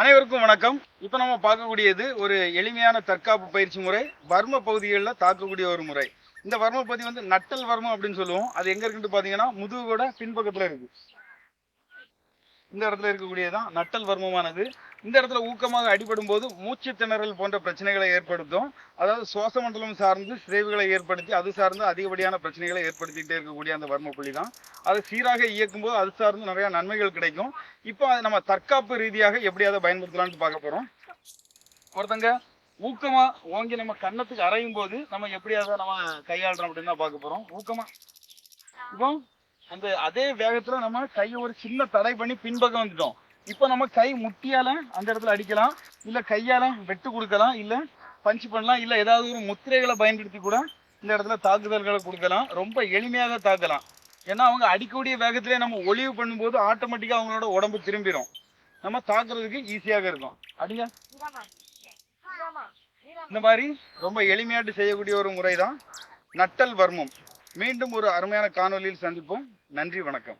அனைவருக்கும் வணக்கம். இப்போ நம்ம பார்க்கக்கூடியது ஒரு எளிமையான தற்காப்பு பயிற்சி முறை வர்ம பகுதிகளில் தாக்கக்கூடிய ஒரு முறை. இந்த வர்ம பகுதி வந்து நட்டல் வர்மம் அப்படின்னு சொல்லுவோம். அது எங்க இருக்குன்னு பார்த்தீங்கன்னா முதுகோட பின்பக்கத்தில் இருக்கு. இந்த இடத்துல இருக்கக்கூடியதான் நட்டல் வர்மமானது. இந்த இடத்துல ஊக்கமாக அடிபடும் போது மூச்சு திணறல் போன்ற பிரச்சனைகளை ஏற்படுத்தும். அதாவது சுவாச மண்டலம் சார்ந்து சிதைவுகளை ஏற்படுத்தி அது சார்ந்து அதிகப்படியான பிரச்சனைகளை ஏற்படுத்திட்டே இருக்கக்கூடிய அந்த வர்ம புள்ளி தான் அதை சீராக இயக்கும் போது அது சார்ந்து நிறைய நன்மைகள் கிடைக்கும். இப்போ அதை நம்ம தற்காப்பு ரீதியாக எப்படி அதை பயன்படுத்தலாம்னு பார்க்க போறோம். ஒருத்தங்க ஊக்கமா ஓங்கி நம்ம கன்னத்துக்கு அரையும் போது நம்ம எப்படி அதை நம்ம கையாளுறோம் அப்படின்னு தான் பார்க்க போறோம். ஊக்கமா. இப்போ அந்த அதே வேகத்துல நம்ம கையை ஒரு சின்ன தடை பண்ணி பின்பக்கம் வந்துட்டோம். இப்போ நம்ம கை முட்டியால அந்த இடத்துல அடிக்கலாம். இல்ல கையால வெட்டு கொடுக்கலாம். இல்ல பஞ்ச் பண்ணலாம். இல்ல ஏதாவது ஒரு முத்திரைகளை பயன்படுத்தி கூட இந்த இடத்துல தாக்குதல்களை கொடுக்கலாம். ரொம்ப எளிமையாக தாக்கலாம். ஏன்னா அவங்க அடிக்கக்கூடிய வேகத்திலே நம்ம ஒளிவு பண்ணும்போது ஆட்டோமேட்டிக்கா அவங்களோட உடம்பு திரும்பிடும் நம்ம தாக்குறதுக்கு ஈஸியாக இருக்கும். அடிங்க. இந்த மாதிரி ரொம்ப எளிமையாட்டு செய்யக்கூடிய ஒரு முறை தான் நட்டல் வர்மம். மீண்டும் ஒரு அருமையான காணொளியில் சந்திப்போம். நன்றி வணக்கம்.